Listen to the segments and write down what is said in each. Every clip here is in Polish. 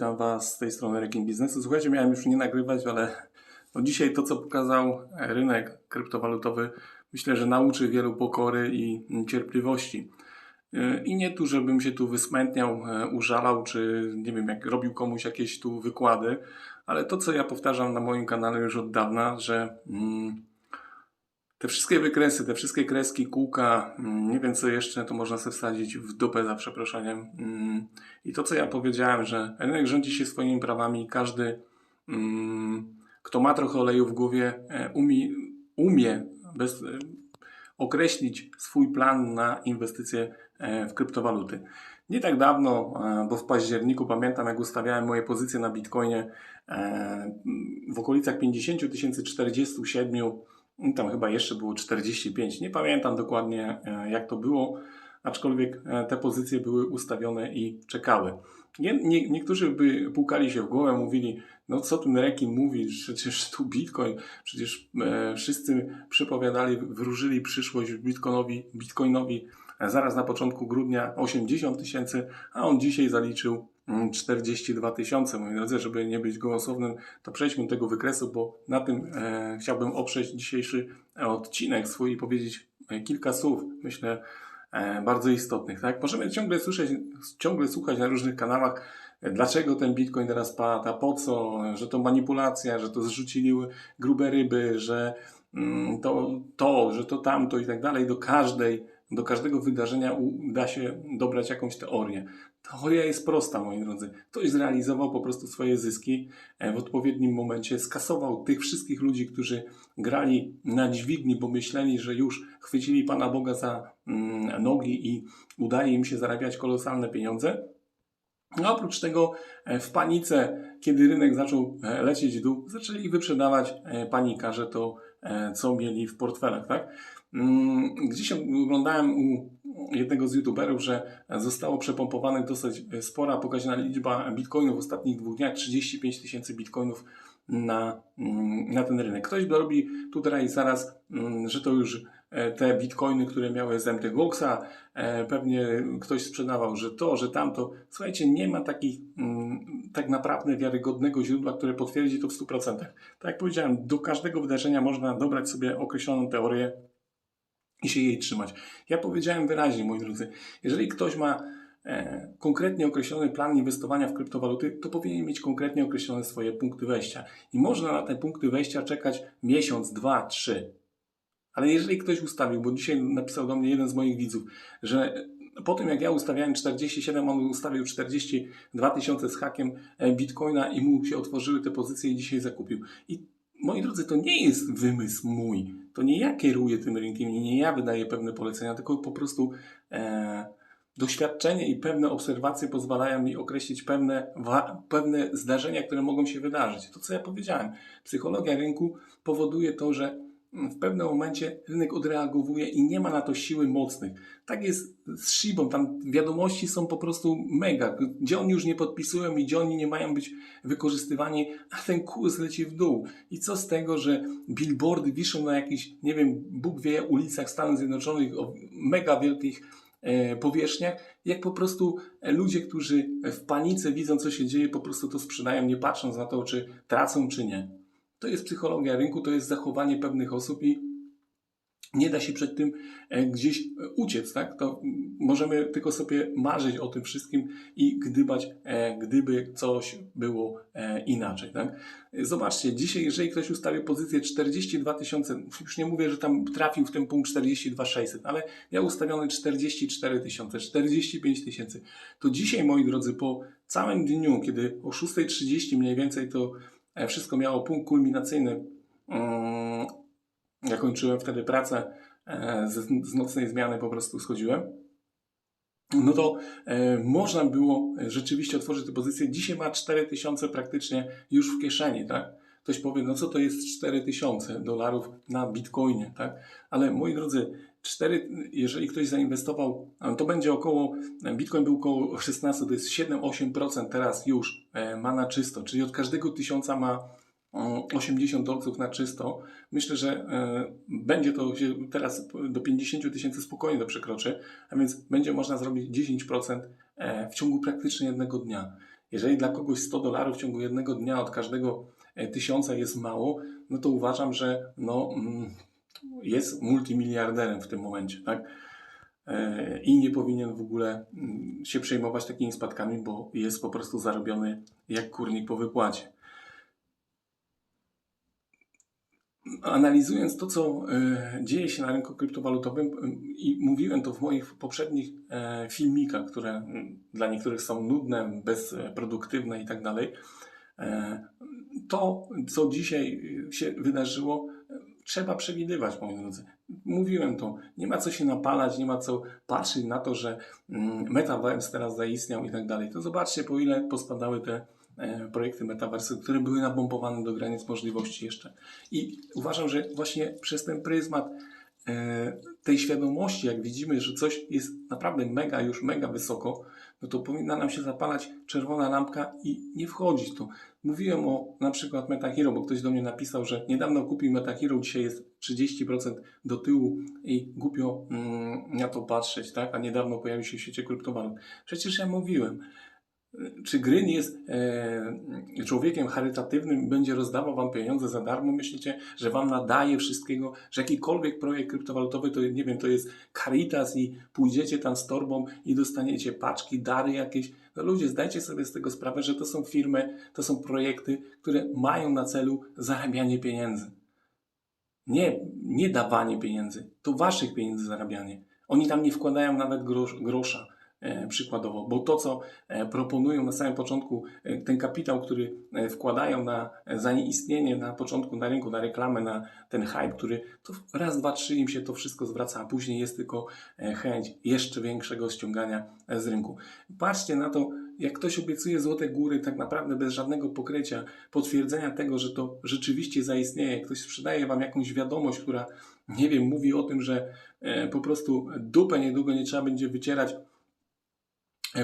witam Was z tej strony Rekin Biznesu. Słuchajcie, miałem już nie nagrywać, ale no dzisiaj to, co pokazał rynek kryptowalutowy, myślę, że nauczy wielu pokory i cierpliwości. Yy, I nie tu, żebym się tu wysmętniał, e, użalał, czy nie wiem, jak robił komuś jakieś tu wykłady, ale to, co ja powtarzam na moim kanale już od dawna, że mm, te wszystkie wykresy, te wszystkie kreski, kółka, mm, nie wiem co jeszcze, to można sobie wsadzić w dupę za przeproszeniem. Mm, I to, co ja powiedziałem, że rynek rządzi się swoimi prawami, każdy, mm, kto ma trochę oleju w głowie, e, umie, umie bez, e, określić swój plan na inwestycje e, w kryptowaluty. Nie tak dawno, bo w październiku pamiętam, jak ustawiałem moje pozycje na Bitcoinie w okolicach 50 tysięcy 47 tam chyba jeszcze było 45. Nie pamiętam dokładnie e, jak to było, aczkolwiek e, te pozycje były ustawione i czekały. Nie, nie, niektórzy by pukali się w głowę, mówili, no co ten rekin mówi, przecież tu Bitcoin, przecież e, wszyscy przepowiadali, wróżyli przyszłość Bitcoinowi, Bitcoinowi e, zaraz na początku grudnia 80 tysięcy, a on dzisiaj zaliczył 42 tysiące. Moi drodzy, żeby nie być gołosłownym, to przejdźmy do tego wykresu, bo na tym e, chciałbym oprzeć dzisiejszy odcinek swój i powiedzieć e, kilka słów, myślę, e, bardzo istotnych. Tak? Możemy ciągle słyszeć, ciągle słuchać na różnych kanałach, e, dlaczego ten Bitcoin teraz pada, po co, że to manipulacja, że to zrzucili grube ryby, że mm, to, to, że to tamto i tak dalej. Do każdej, do każdego wydarzenia uda się dobrać jakąś teorię. Teoria jest prosta, moi drodzy. Ktoś zrealizował po prostu swoje zyski e, w odpowiednim momencie, skasował tych wszystkich ludzi, którzy grali na dźwigni, bo myśleli, że już chwycili Pana Boga za mm, nogi i udaje im się zarabiać kolosalne pieniądze. No, oprócz tego e, w panice, kiedy rynek zaczął e, lecieć w dół, zaczęli wyprzedawać panikarze to, co mieli w portfelach, tak? Mm, Gdzieś oglądałem u jednego z youtuberów, że zostało przepompowanych dosyć spora pokaźna liczba bitcoinów w ostatnich dwóch dniach, 35 tysięcy bitcoinów na, mm, na ten rynek. Ktoś robi tutaj zaraz, mm, że to już e, te bitcoiny, które miały z MTGOXa, e, pewnie ktoś sprzedawał, że to, że tamto. Słuchajcie, nie ma takich tak naprawdę wiarygodnego źródła, które potwierdzi to w 100%. Tak jak powiedziałem, do każdego wydarzenia można dobrać sobie określoną teorię i się jej trzymać. Ja powiedziałem wyraźnie, moi drodzy, jeżeli ktoś ma e, konkretnie określony plan inwestowania w kryptowaluty, to powinien mieć konkretnie określone swoje punkty wejścia. I można na te punkty wejścia czekać miesiąc, dwa, trzy. Ale jeżeli ktoś ustawił, bo dzisiaj napisał do mnie jeden z moich widzów, że po tym jak ja ustawiałem 47, on ustawił 42 tysiące z hakiem e, bitcoina i mu się otworzyły te pozycje i dzisiaj zakupił. I moi drodzy, to nie jest wymysł mój. To nie ja kieruję tym rynkiem i nie ja wydaję pewne polecenia, tylko po prostu e, doświadczenie i pewne obserwacje pozwalają mi określić pewne, wa- pewne zdarzenia, które mogą się wydarzyć. To, co ja powiedziałem, psychologia rynku powoduje to, że w pewnym momencie rynek odreagowuje i nie ma na to siły mocnych. Tak jest z Shibą, tam wiadomości są po prostu mega, gdzie oni już nie podpisują i gdzie oni nie mają być wykorzystywani, a ten kurs leci w dół. I co z tego, że billboardy wiszą na jakichś, nie wiem, Bóg wie, ulicach Stanów Zjednoczonych o mega wielkich e, powierzchniach, jak po prostu e, ludzie, którzy w panice widzą, co się dzieje, po prostu to sprzedają, nie patrząc na to, czy tracą, czy nie. To jest psychologia rynku, to jest zachowanie pewnych osób i nie da się przed tym e, gdzieś e, uciec, tak? To możemy tylko sobie marzyć o tym wszystkim i gdybać, e, gdyby coś było inaczej, tak? Zobaczcie, dzisiaj, jeżeli ktoś ustawił pozycję 42 tysiące, już nie mówię, że tam trafił w ten punkt 42 600, ale miał ustawione 44 tysiące, 45 tysięcy, to dzisiaj, moi drodzy, po całym dniu, kiedy o 6.30 mniej więcej to wszystko miało punkt kulminacyjny, mm, ja kończyłem wtedy pracę, e, z, nocnej zmiany po prostu schodziłem. No to e, można było rzeczywiście otworzyć tę pozycję. Dzisiaj ma 4000 praktycznie już w kieszeni, tak? Ktoś powie, no co to jest 4000 dolarów na bitcoinie, tak? Ale moi drodzy, 4, jeżeli ktoś zainwestował, to będzie około, bitcoin był około 16, to jest 7-8% teraz już e, ma na czysto, czyli od każdego tysiąca ma 80 dolców na czysto. Myślę, że e, będzie to się teraz do 50 tysięcy spokojnie to przekroczy, a więc będzie można zrobić 10% e, w ciągu praktycznie jednego dnia. Jeżeli dla kogoś 100 dolarów w ciągu jednego dnia od każdego tysiąca jest mało, no to uważam, że no, mm, jest multimiliarderem w tym momencie, tak? E, I nie powinien w ogóle mm, się przejmować takimi spadkami, bo jest po prostu zarobiony jak kurnik po wypłacie. Analizując to, co e, dzieje się na rynku kryptowalutowym, i mówiłem to w moich poprzednich e, filmikach, które dla niektórych są nudne, bezproduktywne i tak dalej, to, co dzisiaj się wydarzyło, trzeba przewidywać, moi drodzy. Mówiłem to, nie ma co się napalać, nie ma co patrzeć na to, że mm, Metaverse teraz zaistniał i tak dalej. To zobaczcie, po ile pospadały te e, projekty Metaverse, które były nabombowane do granic możliwości jeszcze. I uważam, że właśnie przez ten pryzmat e, tej świadomości, jak widzimy, że coś jest naprawdę mega, już mega wysoko, no to powinna nam się zapalać czerwona lampka i nie wchodzić tu. Mówiłem o na przykład MetaHero, bo ktoś do mnie napisał, że niedawno kupił MetaHero, dzisiaj jest 30% do tyłu i głupio mm, na to patrzeć, tak? A niedawno pojawił się w świecie kryptowalut. Przecież ja mówiłem, czy Gryn jest e, człowiekiem charytatywnym będzie rozdawał wam pieniądze za darmo? Myślicie, że wam nadaje wszystkiego, że jakikolwiek projekt kryptowalutowy to nie wiem, to jest Caritas i pójdziecie tam z torbą i dostaniecie paczki, dary jakieś. No ludzie, zdajcie sobie z tego sprawę, że to są firmy, to są projekty, które mają na celu zarabianie pieniędzy. Nie, nie dawanie pieniędzy, to waszych pieniędzy zarabianie. Oni tam nie wkładają nawet grosz, grosza przykładowo, bo to, co e, proponują na samym początku, e, ten kapitał, który e, wkładają na zaistnienie na początku na rynku, na reklamę, na ten hype, który to raz, dwa, trzy im się to wszystko zwraca, a później jest tylko e, chęć jeszcze większego ściągania e, z rynku. Patrzcie na to, jak ktoś obiecuje złote góry, tak naprawdę bez żadnego pokrycia, potwierdzenia tego, że to rzeczywiście zaistnieje, ktoś sprzedaje Wam jakąś wiadomość, która, nie wiem, mówi o tym, że e, po prostu dupę niedługo nie trzeba będzie wycierać e,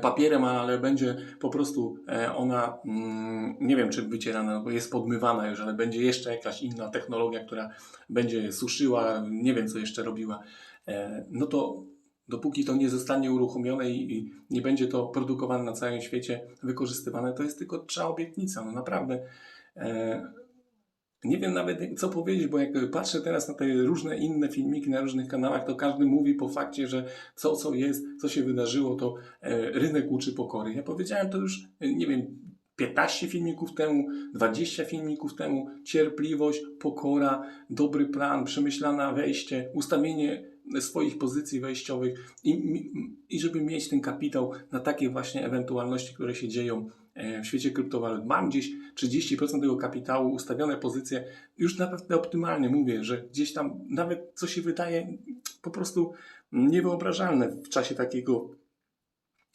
papierem, ale będzie po prostu e, ona, mm, nie wiem czy wycierana, bo jest podmywana już, ale będzie jeszcze jakaś inna technologia, która będzie suszyła, nie wiem co jeszcze robiła, e, no to dopóki to nie zostanie uruchomione i, nie będzie to produkowane na całym świecie, wykorzystywane, to jest tylko trzeba obietnica, no naprawdę. Nie wiem nawet co powiedzieć, bo jak patrzę teraz na te różne inne filmiki na różnych kanałach, to każdy mówi po fakcie, że co, co jest, co się wydarzyło, to e, rynek uczy pokory. Ja powiedziałem to już, e, nie wiem, 15 filmików temu, 20 filmików temu, cierpliwość, pokora, dobry plan, przemyślane wejście, ustawienie swoich pozycji wejściowych i, i żeby mieć ten kapitał na takie właśnie ewentualności, które się dzieją w świecie kryptowalut. Mam gdzieś 30% tego kapitału, ustawione pozycje, już naprawdę optymalnie mówię, że gdzieś tam nawet co się wydaje po prostu niewyobrażalne w czasie takiego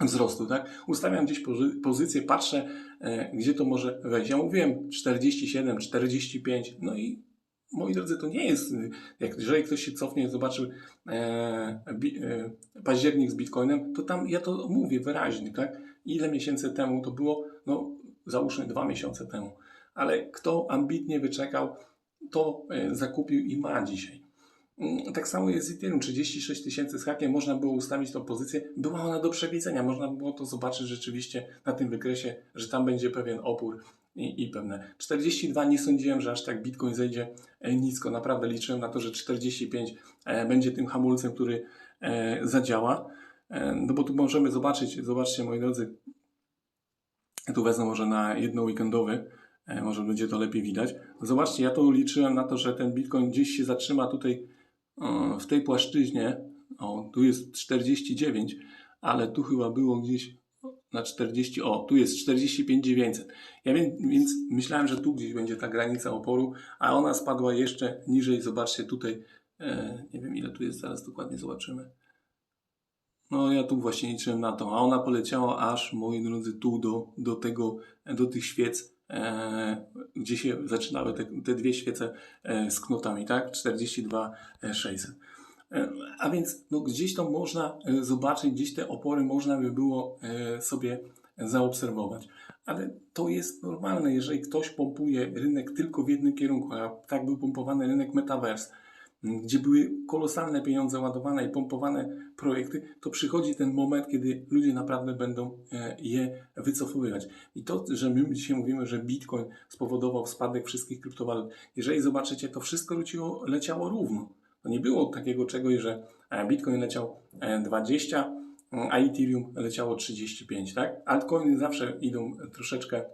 wzrostu, tak? Ustawiam gdzieś pozy- pozycję, patrzę, e, gdzie to może wejść. Ja mówiłem 47, 45, no i moi drodzy, to nie jest, jak jeżeli ktoś się cofnie, zobaczył e, e, październik z Bitcoinem, to tam ja to mówię wyraźnie, tak? Ile miesięcy temu to było? No, załóżmy dwa miesiące temu. Ale kto ambitnie wyczekał, to e, zakupił i ma dzisiaj. Mm, Tak samo jest z Ethereum, 36 tysięcy z hakiem, można było ustawić tą pozycję, była ona do przewidzenia, można było to zobaczyć rzeczywiście na tym wykresie, że tam będzie pewien opór i, i pewne. 42 nie sądziłem, że aż tak Bitcoin zejdzie e, nisko, naprawdę liczyłem na to, że 45 e, będzie tym hamulcem, który zadziała, no bo tu możemy zobaczyć, zobaczcie moi drodzy, tu wezmę może na jedno weekendowy, e, może będzie to lepiej widać. Zobaczcie, ja tu liczyłem na to, że ten Bitcoin gdzieś się zatrzyma tutaj w tej płaszczyźnie. O, tu jest 49, ale tu chyba było gdzieś na 40, o, tu jest 45 900. Ja więc, więc myślałem, że tu gdzieś będzie ta granica oporu, a ona spadła jeszcze niżej. Zobaczcie tutaj, e, nie wiem ile tu jest, zaraz dokładnie zobaczymy. No ja tu właśnie liczyłem na to, a ona poleciała aż, moi drodzy, tu do, do tego, do tych świec, e, gdzie się zaczynały te, te dwie świece e, z knotami, tak? 42 600. E, A więc no, gdzieś to można e, zobaczyć, gdzieś te opory można by było e, sobie zaobserwować. Ale to jest normalne, jeżeli ktoś pompuje rynek tylko w jednym kierunku, a tak był pompowany rynek Metaverse, gdzie były kolosalne pieniądze ładowane i pompowane projekty, to przychodzi ten moment, kiedy ludzie naprawdę będą e, je wycofywać. I to, że my dzisiaj mówimy, że Bitcoin spowodował spadek wszystkich kryptowalut, jeżeli zobaczycie, to wszystko leciało, leciało równo. To nie było takiego czegoś, że e, Bitcoin leciał e, 20, a Ethereum leciało 35, tak? Altcoiny zawsze idą troszeczkę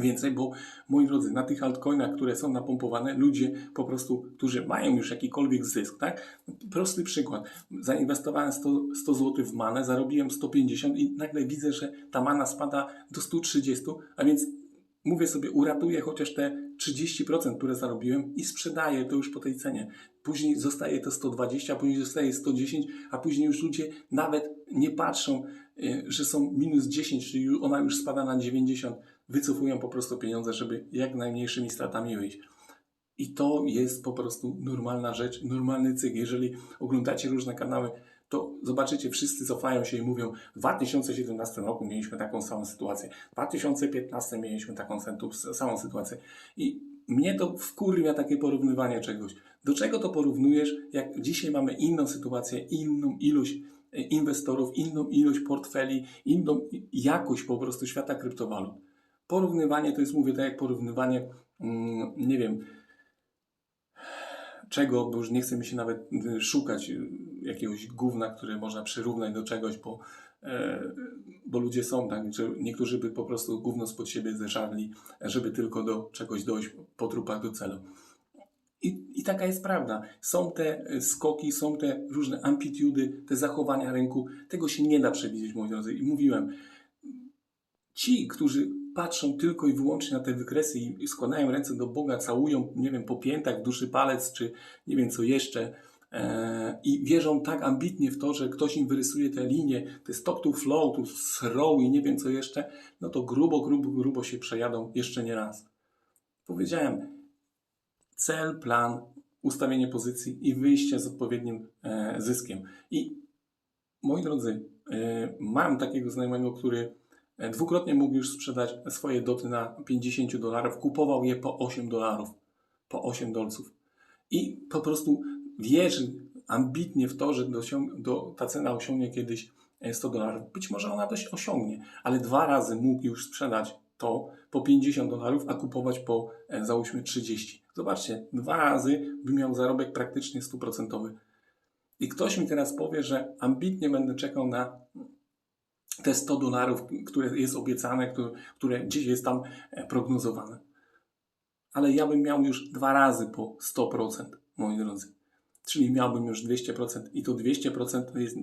więcej, bo moi drodzy, na tych altcoinach, które są napompowane, ludzie po prostu, którzy mają już jakikolwiek zysk, tak? Prosty przykład. Zainwestowałem 100, 100 zł w manę, zarobiłem 150 i nagle widzę, że ta mana spada do 130, a więc mówię sobie, uratuję chociaż te 30%, które zarobiłem i sprzedaję to już po tej cenie. Później zostaje to 120, później zostaje 110, a później już ludzie nawet nie patrzą, że są minus 10, czyli ona już spada na 90, wycofują po prostu pieniądze, żeby jak najmniejszymi stratami wyjść. I to jest po prostu normalna rzecz, normalny cykl. Jeżeli oglądacie różne kanały, to zobaczycie, wszyscy cofają się i mówią, w 2017 roku mieliśmy taką samą sytuację, w 2015 mieliśmy taką samą sytuację. I mnie to wkurwia takie porównywanie czegoś. Do czego to porównujesz, jak dzisiaj mamy inną sytuację, inną ilość inwestorów, inną ilość portfeli, inną jakość po prostu świata kryptowalut. Porównywanie to jest, mówię tak jak porównywanie, mm, nie wiem, czego, bo już nie chce mi się nawet y, szukać y, jakiegoś gówna, które można przyrównać do czegoś, bo, e, bo ludzie są tak, niektórzy by po prostu gówno spod siebie zeżarli, żeby tylko do czegoś dojść po trupach do celu. I, I taka jest prawda. Są te e, skoki, są te różne amplitudy, te zachowania rynku. Tego się nie da przewidzieć, moi drodzy. I mówiłem, ci, którzy patrzą tylko i wyłącznie na te wykresy i składają ręce do Boga, całują, nie wiem, po piętach, duszy palec, czy nie wiem co jeszcze, e, i wierzą tak ambitnie w to, że ktoś im wyrysuje te linie, te stop to flow, to throw i nie wiem co jeszcze, no to grubo, grubo, grubo się przejadą jeszcze nie raz. Powiedziałem, cel, plan, ustawienie pozycji i wyjście z odpowiednim e, zyskiem. I moi drodzy, e, mam takiego znajomego, który e, dwukrotnie mógł już sprzedać swoje doty na 50 dolarów, kupował je po 8 dolarów, po 8 dolców. I po prostu wierzy ambitnie w to, że do, ta cena osiągnie kiedyś e, 100 dolarów. Być może ona dość osiągnie, ale dwa razy mógł już sprzedać to po 50 dolarów, a kupować po e, załóżmy 30. Zobaczcie, dwa razy by miał zarobek praktycznie stuprocentowy. I ktoś mi teraz powie, że ambitnie będę czekał na te 100 dolarów, które jest obiecane, które, które gdzieś jest tam e, prognozowane. Ale ja bym miał już dwa razy po 100%, moi drodzy. Czyli miałbym już 200% i to 200% to jest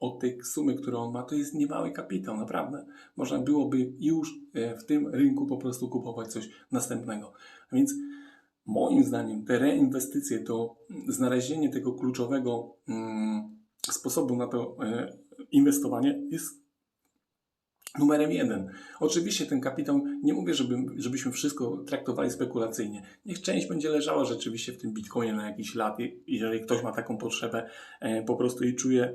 od tej sumy, którą on ma, to jest niemały kapitał, naprawdę. Można byłoby już e, w tym rynku po prostu kupować coś następnego. A więc moim zdaniem te reinwestycje, to znalezienie tego kluczowego mm, sposobu na to e, inwestowanie jest numerem jeden. Oczywiście ten kapitał, nie mówię, żeby, żebyśmy wszystko traktowali spekulacyjnie. Niech część będzie leżała rzeczywiście w tym bitcoinie na jakiś lat, jeżeli ktoś ma taką potrzebę e, po prostu i czuje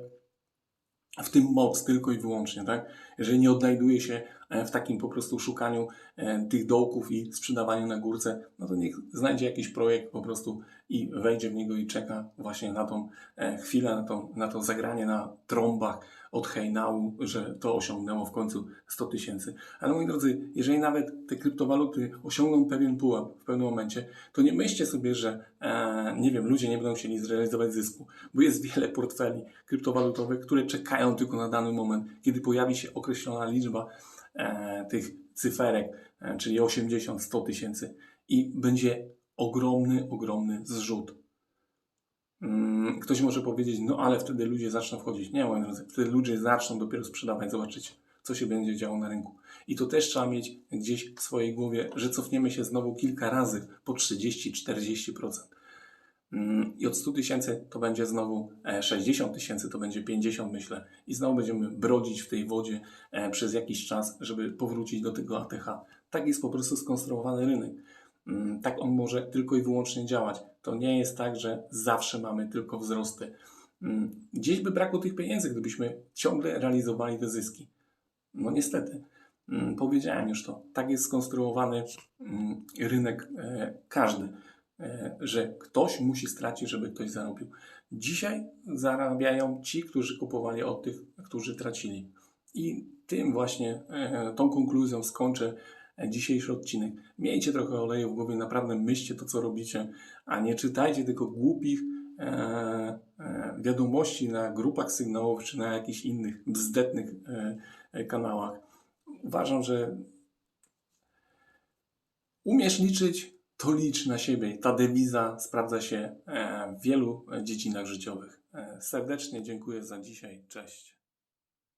w tym moc tylko i wyłącznie, tak? Jeżeli nie odnajduje się e, w takim po prostu szukaniu e, tych dołków i sprzedawaniu na górce, no to niech znajdzie jakiś projekt po prostu i wejdzie w niego i czeka właśnie na tą e, chwilę, na to, na to zagranie na trąbach od hejnału, że to osiągnęło w końcu 100 tysięcy. Ale moi drodzy, jeżeli nawet te kryptowaluty osiągną pewien pułap w pewnym momencie, to nie myślcie sobie, że e, nie wiem, ludzie nie będą chcieli zrealizować zysku, bo jest wiele portfeli kryptowalutowych, które czekają tylko na dany moment, kiedy pojawi się określona liczba e, tych cyferek, e, czyli 80, 100 tysięcy i będzie ogromny, ogromny zrzut. Mm, Ktoś może powiedzieć, no ale wtedy ludzie zaczną wchodzić. Nie, moi drodzy, wtedy ludzie zaczną dopiero sprzedawać, zobaczycie, co się będzie działo na rynku. I to też trzeba mieć gdzieś w swojej głowie, że cofniemy się znowu kilka razy po 30-40%. Mm, I od 100 tysięcy to będzie znowu e, 60 tysięcy, to będzie 50 myślę. I znowu będziemy brodzić w tej wodzie e, przez jakiś czas, żeby powrócić do tego ATH. Tak jest po prostu skonstruowany rynek. Mm, Tak on może tylko i wyłącznie działać. To nie jest tak, że zawsze mamy tylko wzrosty. Mm, Gdzieś by brakło tych pieniędzy, gdybyśmy ciągle realizowali te zyski. No niestety. Powiedziałem już to. Tak jest skonstruowany rynek e, każdy. E, że ktoś musi stracić, żeby ktoś zarobił. Dzisiaj zarabiają ci, którzy kupowali od tych, którzy tracili. I tym właśnie, e, tą konkluzją skończę e, dzisiejszy odcinek. Miejcie trochę oleju w głowie, naprawdę myślcie to, co robicie, a nie czytajcie tylko głupich wiadomości na grupach sygnałowych czy na jakichś innych bzdetnych kanałach. Uważam, że umiesz liczyć, to licz na siebie. Ta dewiza sprawdza się e, w wielu dziedzinach życiowych. E, Serdecznie dziękuję za dzisiaj. Cześć.